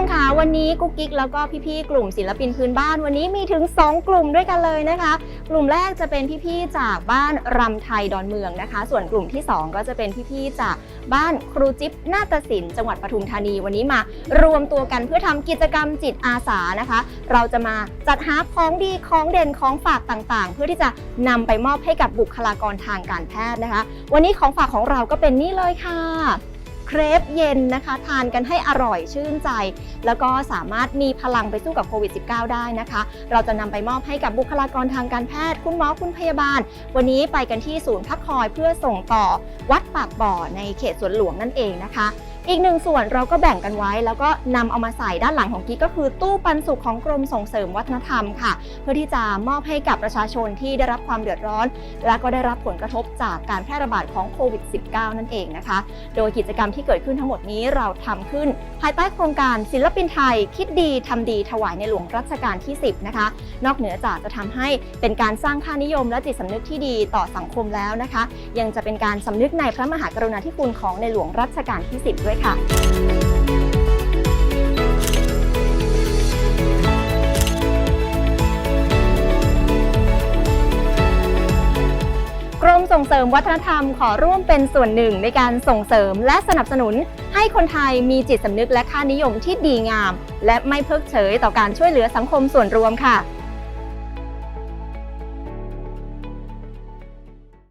มคะวันนี้กุ๊กกิ๊กแล้วก็พี่ๆกลุ่มศิลปินพื้นบ้านวันนี้มีถึง 2 กลุ่มด้วยกันเลยนะคะ กลุ่มแรกจะเป็นพี่ๆจากบ้านรำไทยดอนเมืองนะคะ ส่วนกลุ่มที่ 2 ก็จะเป็นพี่ๆจากบ้านครูจิ๊บนาฏศิลป์จังหวัดปทุมธานีวันนี้มารวมตัวกันเพื่อทำกิจกรรมจิตอาสานะคะ เราจะมาจัดหาของดีของเด่นของฝากต่างๆ เพื่อที่จะนำไปมอบให้กับบุคลากรทางการแพทย์นะคะ วันนี้ของฝากของเราก็เป็นนี่เลยค่ะ เครปเย็นนะคะ ทานกันให้อร่อยชื่นใจ แล้วก็สามารถมีพลังไปสู้กับโควิด -19 ได้นะคะ เราจะนำไปมอบให้กับบุคลากรทางการแพทย์ คุณหมอคุณพยาบาล วันนี้ไปกันที่ศูนย์พักคอยเพื่อส่งต่อวัดปากบ่อในเขตสวนหลวงนั่นเองนะคะ อีกหนึ่งส่วนเราก็แบ่งกันไว้ แล้วก็นำเอามาใส่ด้านหลังของกิ๊กก็คือตู้ปันสุขของกรมส่งเสริมวัฒนธรรมค่ะ เพื่อที่จะมอบให้กับประชาชนที่ได้รับความเดือดร้อน และก็ได้รับผลกระทบจากการแพร่ระบาดของโควิด -19 นั่นเองนะคะ โดยกิจกรรมที่เกิดขึ้นทั้งหมดนี้เราทำขึ้น ภายใต้โครงการศิลปินไทย คิดดีทำดีถวายในหลวงรัชกาลที่ 10 นะคะ นอกเหนือจากจะทำให้เป็นการสร้างค่านิยม และจิตสำนึกที่ดีต่อสังคมแล้วนะคะ ยังจะเป็นการสำนึกในพระมหากรุณาธิคุณของในหลวงรัชกาลที่ 10 ด้วยค่ะ กรมส่งเสริมวัฒนธรรมขอร่วมเป็นส่วนหนึ่งในการส่งเสริมและสนับสนุน ให้คนไทยมีจิตสำนึกและค่านิยมที่ดีงาม และไม่เพิกเฉยต่อการช่วยเหลือสังคมส่วนรวมค่ะ